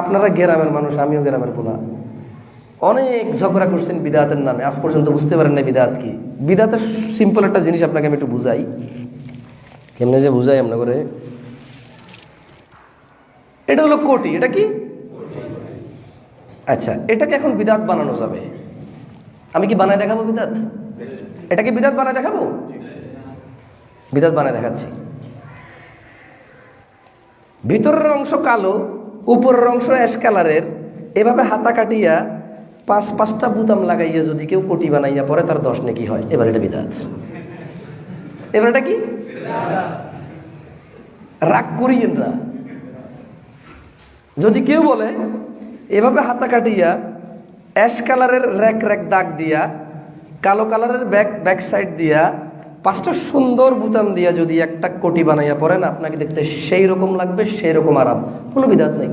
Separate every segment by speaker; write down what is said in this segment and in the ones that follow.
Speaker 1: আপনারা গ্রামের মানুষ, আমিও গ্রামের পোলা। অনেক ঝগড়া করছেন বিদাতের নামে। আজ পর্যন্ত বুঝতে পারেন না বিদাত কি। বিদাতের সিম্পল একটা জিনিস আপনাকে আমি একটু বুঝাই। কেমনে যে বুঝাই আপনার করে এটা হলো কোটি, এটা কি? আচ্ছা এটাকে এখন বিদাত বানানো যাবে। আমি কি বানায় দেখাবো বিদাত? এটাকে বিদাত বানায় দেখাবো? বিদাত বানায় দেখাচ্ছি। ভিতরের অংশ কালো উপরের অংশ অ্যাশ কালারের এভাবে হাতা কাটিয়া পাঁচ পাঁচটা বুতাম লাগাইয়া যদি কেউ কোটি বানাইয়া পরে তার দশ নাকি হয়। এবার এটা বিদাত। এবার এটা কি? রাগ করিয়েন না। যদি কেউ বলে, এভাবে হাতা কাটিয়া অ্যাশ কালারের র্যাক র্যাক দাগ দিয়া, কালো কালারের ব্যাক ব্যাক সাইড দিয়া পাঁচটা সুন্দর বুতাম দিয়া যদি একটা কোটি বানাইয়া পড়েন, আপনাকে দেখতে সেই রকম লাগবে, সেই রকম আরাম। কোনো বিদাত নেই।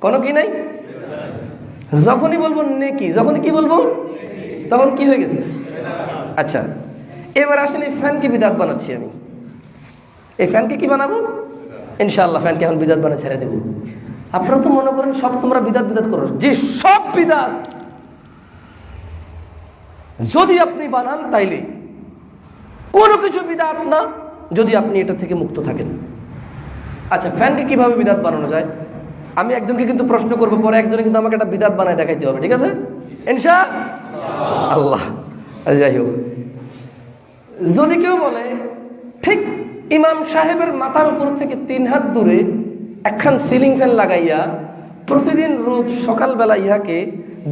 Speaker 1: কোনো কি নাই? যখনই বলব নেকি, যখনই কি বলব? তখন কি হয়ে গেছে? আচ্ছা এবার আসেন এই ফ্যানকে বিদাত বানাচ্ছি আমি। এই ফ্যানকে কি বানাবো? ইনশাআল্লাহ ফ্যানকে এখন বিদাত বানিয়ে ছেড়ে দেবো। আপনারা তো মনে করেন সব তোমরা বিদাত বিদাত করো। যে সব বিদাত। যদি আপনি বানান তাইলে কোনো কিছু বিদাত না, যদি আপনি এটা থেকে মুক্ত থাকেন। আচ্ছা ফ্যানকে কীভাবে বিদাত বানানো যায়? আমি একজনকে কিন্তু প্রশ্ন করব, পরে একজনে কিন্তু আমাকে একটা বিদাত বানায় দেখাইতে হবে, ঠিক আছে? ইনশা আল্লাহ। যাই হোক। যদি কেউ বলে, ঠিক ইমাম সাহেবের মাথার উপর থেকে তিন হাত দূরে একখান সিলিং ফ্যান লাগাইয়া প্রতিদিন রোজ সকালবেলা ইহাকে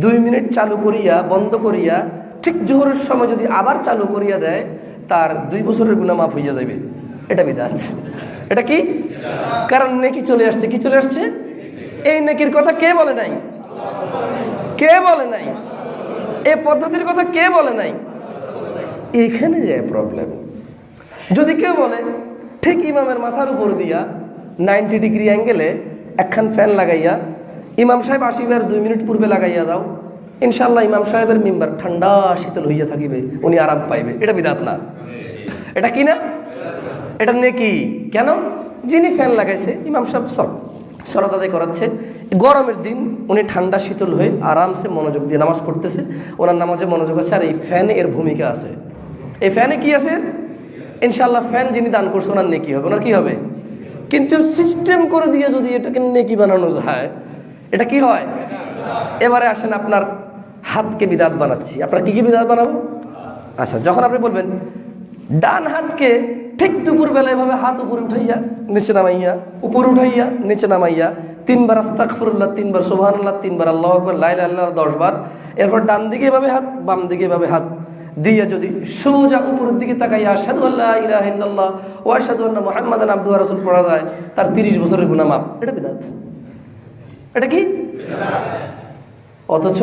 Speaker 1: দুই মিনিট চালু করিয়া, বন্ধ করিয়া, ঠিক জোহরের সময় যদি আবার চালু করিয়া দেয় তার দুই বছরের গুণা মাফ হইয়া যাবে এটা বিদাত এটা কি? কারণ নেকি চলে আসছে, কি চলে আসছে? এই নেকির কথা কে বলে নাই? কে বলে নাই? এই পদ্ধতির কথা কে বলে নাই? এখানে যে প্রবলেম যদি কেউ বলে, ঠিক ইমামের মাথার উপর দিয়া নাইনটি ডিগ্রি অ্যাঙ্গেলে একখান ফ্যান লাগাইয়া, ইমাম সাহেব আসিবার দুই মিনিট পূর্বে লাগাইয়া দাও ইনশাল্লাহ ইমাম সাহেবের মেম্বার ঠান্ডা শীতল হইয়া থাকিবে, উনি আরাম পাইবে। এটা বিদাত না। এটা কি না? এটা নেকি কেন? যিনি ফ্যান লাগাইছে, ইমাম সাহেব সব সলাত আদায় করাচ্ছে। গরমের দিন উনি ঠান্ডা, শীতল হয়ে আরামসে মনোযোগ দিয়ে নামাজ পড়তেছে। ওনার নামাজে মনোযোগ আছে আর এই ফ্যানে এর ভূমিকা আছে। এই ফ্যানে কি আছে? ইনশাল্লাহ ফ্যান যিনি দান করছে, ওনার নেকি হবে। ওনার কি হবে? কিন্তু সিস্টেম করে দিয়ে যদি এটাকে নেকি বানানো যায়, এটা কি হয়? এবারে আসেন আপনার হাতকে বিদাত বানাচ্ছি। আপনার কি কি বিদাত বানাবো? আচ্ছা যখন আপনি বলবেন ডান হাতকে ঠিক দুপুর বেলা এভাবে হাত উপরে উঠাইয়া, নিচে নামাইয়া, উপরে উঠাইয়া, নিচে নামাইয়া, তিনবার আস্তাকফরুল্লাহ তিনবার সোহানুল্লাহ তিনবার আল্লাহ আকবর লাইল আল্লাহ দশ বার এরপর ডান দিকে এভাবে হাত, বাম দিকে এভাবে হাত দিয়ে যদি সোজা উপরের দিকে তাকাইয়া সাধু আল্লাহ ইলাহ ইল্লাল্লাহ ও সাধু আল্লাহ মোহাম্মদ আব্দু রাসুল পড়া যায়, তার তিরিশ বছরের গুণা মাপ এটা বিদাত। এটা কি? অথচ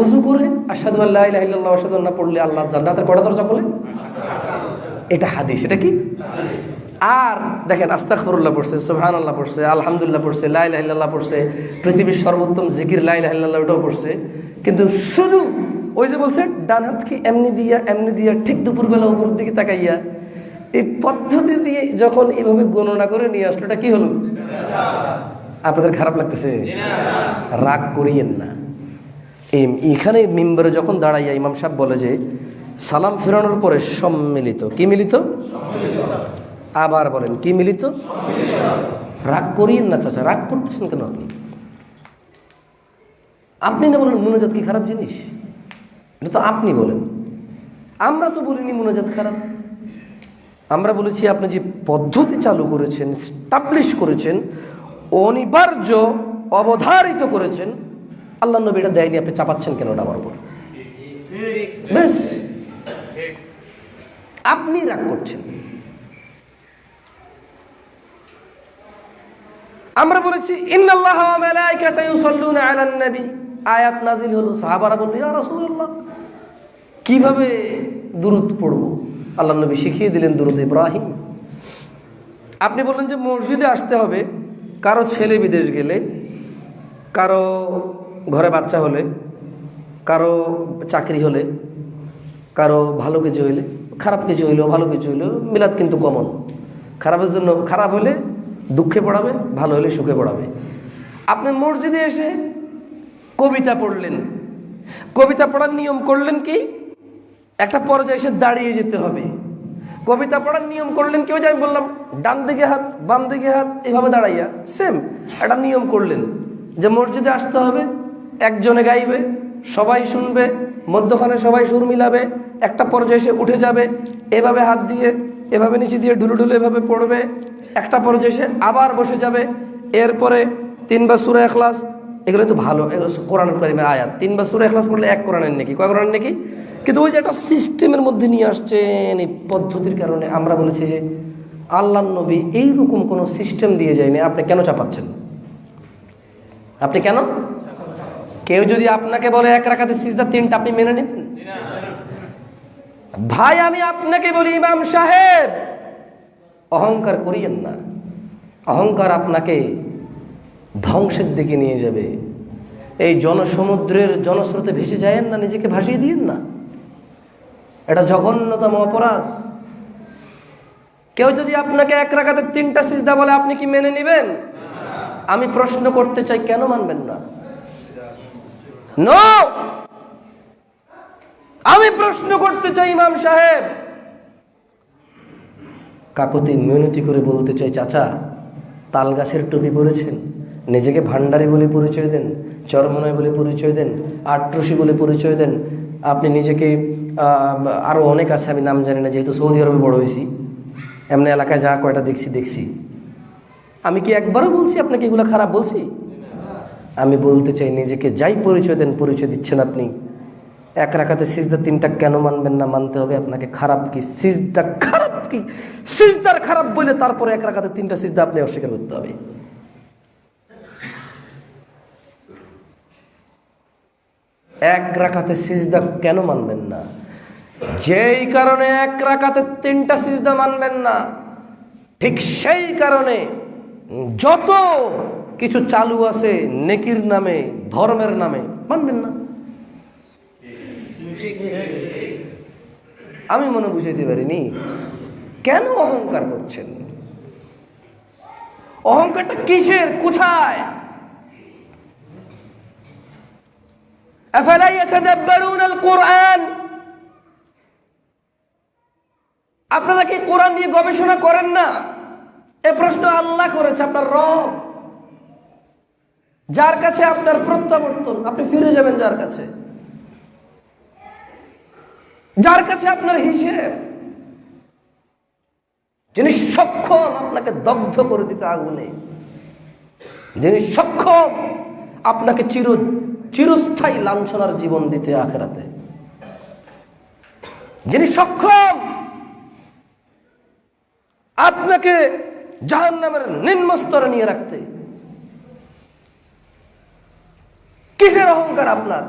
Speaker 1: উজু করে আসাদু আল্লাহ ইলাহ ইল্লাল্লাহ আসাদু আল্লাহ পড়লে আল্লাহ জান্নাতের কটা দরজা খোলে? এটা হাদিস, এটা কি? আর দেখেন আস্তাকফরুল্লাহ পড়ছে সুবহান আল্লাহ পড়ছে, আলহামদুলিল্লাহ পড়ছে লাইলাহিল্লাহ পড়ছে, পৃথিবীর সর্বোত্তম জিকির লাইলাহিল্লাহ ওটাও পড়ছে। কিন্তু শুধু ওই যে বলছে, ডান হাতকে এমনি দিয়া এমনি দিয়া, ঠিক দুপুরবেলা উপরের দিকে তাকাইয়া, এই পদ্ধতি দিয়ে যখন এইভাবে গণনা করে নিয়ে আসলো, এটা কি হলো? আপনাদের খারাপ লাগতেছে? রাগ করিয়েন না। এখানে মিম্বরে যখন দাঁড়াইয়া ইমাম সাহেব বলে যে সালাম ফেরানোর পরে সম্মিলিত। কি মিলিত? আবার বলেন কি মিলিত? রাগ করিয়েন না চাচা রাগ করতেছেন কেন আপনি? আপনি না বলেন মনোজাত কি খারাপ জিনিস? এটা তো আপনি বলেন। আমরা তো বলিনি মনোজাত খারাপ। আমরা বলেছি আপনি যে পদ্ধতি চালু করেছেন স্টাবলিশ করেছেন অনিবার্য অবধারিত করেছেন আল্লাহ নবী এটা দেয়নি আপনি চাপাচ্ছেন কেন আমার উপর? বেশ। আপনি রাগ করছেন। আমরা বলেছি, ইন্নাল্লাহ আয়াত নাজিল হলো। সাহাবারা বলল, ইয়া রাসূলুল্লাহ, কীভাবে দুরূদ পড়ব? আল্লাহ নবী শিখিয়ে দিলেন দুরূদ ইব্রাহিম। আপনি বললেন যে মসজিদে আসতে হবে, কারও ছেলে বিদেশ গেলে, কারও ঘরে বাচ্চা হলে, কারও চাকরি হলে, কারও ভালো কিছু হইলে খারাপ কিছু হইলেও ভালো কিছু হইলেও মিলাদ কিন্তু কমন খারাপের জন্য খারাপ হলে দুঃখে পড়াবে, ভালো হলে সুখে পড়াবে। আপনি মসজিদে এসে কবিতা পড়লেন। কবিতা পড়ার নিয়ম করলেন কি? একটা পর্যায়ে এসে দাঁড়িয়ে যেতে হবে। কবিতা পড়ার নিয়ম করলেন কেউ যে আমি বললাম, ডান দিকে হাত, বাম দিকে হাত, এভাবে দাঁড়াইয়া সেম একটা নিয়ম করলেন যে মসজিদে আসতে হবে, একজনে গাইবে সবাই শুনবে, মধ্যখানে সবাই সুর মিলাবে, একটা পর্যায়ে এসে উঠে যাবে, এভাবে হাত দিয়ে, এভাবে নিচে দিয়ে ঢুলু ঢুলু এভাবে পড়বে, একটা পর্যায়ে এসে আবার বসে যাবে, এরপরে তিনবার সুরে এখলাস এগুলো তো ভালো, এগুলো কোরআনের করিমের আয়াত, তিনবার সুরে এখলাস পড়লে এক কোরআনের নাকি? কয় কোরআনের নাকি? কিন্তু ওই যে একটা সিস্টেমের মধ্যে নিয়ে আসছেন এই পদ্ধতির কারণে আমরা বলেছি যে আল্লাহ নবী এইরকম কোনো সিস্টেম দিয়ে যায়নি, আপনি কেন চাপাচ্ছেন? আপনি কেন? কেউ যদি আপনাকে বলে এক রাখাতে সিজদা তিনটা আপনি মেনে নেবেন? ভাই, আমি আপনাকে বলি, ইমাম সাহেব, অহংকার করিয়েন না। অহংকার আপনাকে ধ্বংসের দিকে নিয়ে যাবে। এই জনসমুদ্রের জনস্রোতে ভেসে যায়েন না, নিজেকে ভাসিয়ে দিয়েন না। এটা জঘন্যতম অপরাধ। কেউ যদি আপনাকে এক রাখাতে তিনটা সিজদা বলে, আপনি কি মেনে নেবেন? আমি প্রশ্ন করতে চাই, কেন মানবেন না? নো আমি প্রশ্ন করতে চাই, ইমাম সাহেব। কাকতি মিনতি করে বলতে চাই, চাচা তাল গাছের টুপি পরেছেন। নিজেকে ভান্ডারি বলে পরিচয় দেন চরমনয় বলে পরিচয় দেন, আট্রসি বলে পরিচয় দেন। আপনি নিজেকে আরও অনেক আছে, আমি নাম জানি না, যেহেতু সৌদি আরবে বড় হয়েছি। এমনি এলাকায় যা কয়টা দেখছি দেখছি। আমি কি একবারও বলছি, আপনাকে এগুলো খারাপ বলছি? আমি বলতে চাই, নিজেকে যাই পরিচয় দেন, পরিচয় দিচ্ছেন আপনি। এক রাখাতে সিজদা তিনটা কেন মানবেন না মানতে হবে? আপনাকে খারাপ কি? সিজদা খারাপ কি? সিজদার খারাপ বলে তারপরে এক রাখাতে তিনটা সিজদা আপনি অস্বীকার করতে হবে। এক রাখাতে সিজদা কেন মানবেন না? যেই কারণে এক রাখাতে তিনটা সিজদা মানবেন না, ঠিক সেই কারণে যত কিছু চালু আছে নেকির নামে, ধর্মের নামে। মানবেন না? আমি মনে বুঝাইতে পারিনি। কেন অহংকার করছেন? অহংকারটা কিসের? কোথায়? আপনারা কি কোরআন নিয়ে গবেষণা করেন না? এ প্রশ্ন আল্লাহ করেছে, আপনার রব। যার কাছে আপনার প্রত্যাবর্তন, আপনি ফিরে যাবেন যার কাছে। যার কাছে আপনার হিসেব, যিনি সক্ষম আপনাকে দগ্ধ করে দিতে আগুনে, যিনি সক্ষম আপনাকে চির, চিরস্থায়ী লাঞ্ছনার জীবন দিতে আখেরাতে, যিনি সক্ষম আপনাকে জাহান নামের নিম্নস্তরে নিয়ে রাখতে কিসের অহংকার আপনার?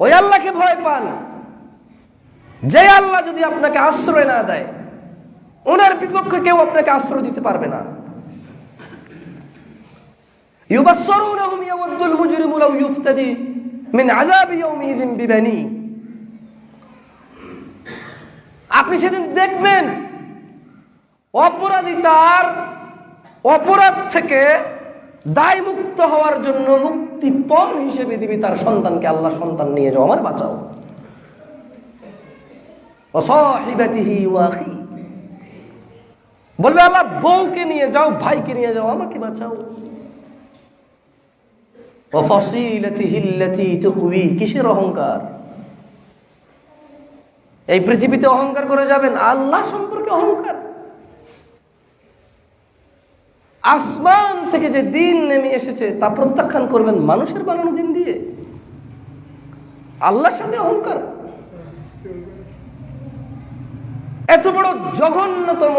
Speaker 1: ওই আল্লাহকে ভয় পান। যে আল্লাহ যদি আপনাকে আশ্রয় না দেয়, ওনার বিপক্ষে কেউ আপনাকে আশ্রয় দিতে পারবে না। আপনি সেদিন দেখবেন, অপরাধী তার অপরাধ থেকে দায় মুক্ত হওয়ার জন্য মুক্তিপণ হিসেবে দিবি তার সন্তানকে, আল্লাহ সন্তান নিয়ে যাও, আমার বাঁচাও। বলবে, আল্লাহ, বউকে নিয়ে যাও, ভাইকে নিয়ে যাও, আমাকে বাঁচাও। কিসের অহংকার? এই পৃথিবীতে অহংকার করে যাবেন, আল্লাহ সম্পর্কে অহংকার। আসমান থেকে যে দিন নেমে এসেছে, তা প্রত্যাখ্যান করবেন মানুষের বানানো দিন দিয়ে। আল্লাহর সাথে অহংকার। এত বড় জঘন্যতম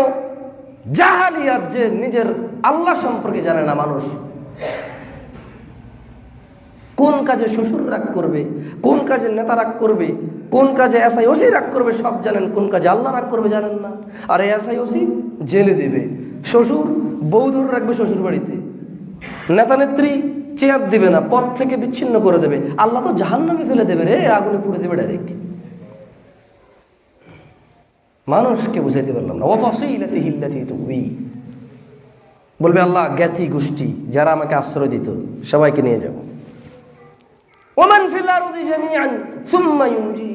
Speaker 1: জাহালিয়াত যে নিজের আল্লাহ সম্পর্কে জানে না মানুষ। কোন কাজে শ্বশুর রাগ করবে, কোন কাজে নেতা রাগ করবে, কোন কাজে এসআই ওসি রাগ করবে, সব জানেন। কোন কাজে আল্লাহ রাগ করবে জানেন না। আর এসআই ওসি জেলে দেবে। শ্বশুর বৌধুর রাখবে শ্বশুর বাড়িতে নেতা নেত্রী চেয়ার দিবে না, পথ থেকে বিচ্ছিন্ন করে দেবে। আল্লাহ তো জাহান নামে ফেলে দেবে রে, আগুনে পুড়ে দেবে ডাইরেক্ট মানুষকে বুঝাইতে পারলাম না। ও ফসিলাতি হিল্লাতি তুমি বলবে, আল্লাহ, জ্ঞাতি গোষ্ঠী, যারা আমাকে আশ্রয় দিত, সবাইকে নিয়ে যাও। ওমান ফিল আরদি জামিআন, সুম্মা ইউনজি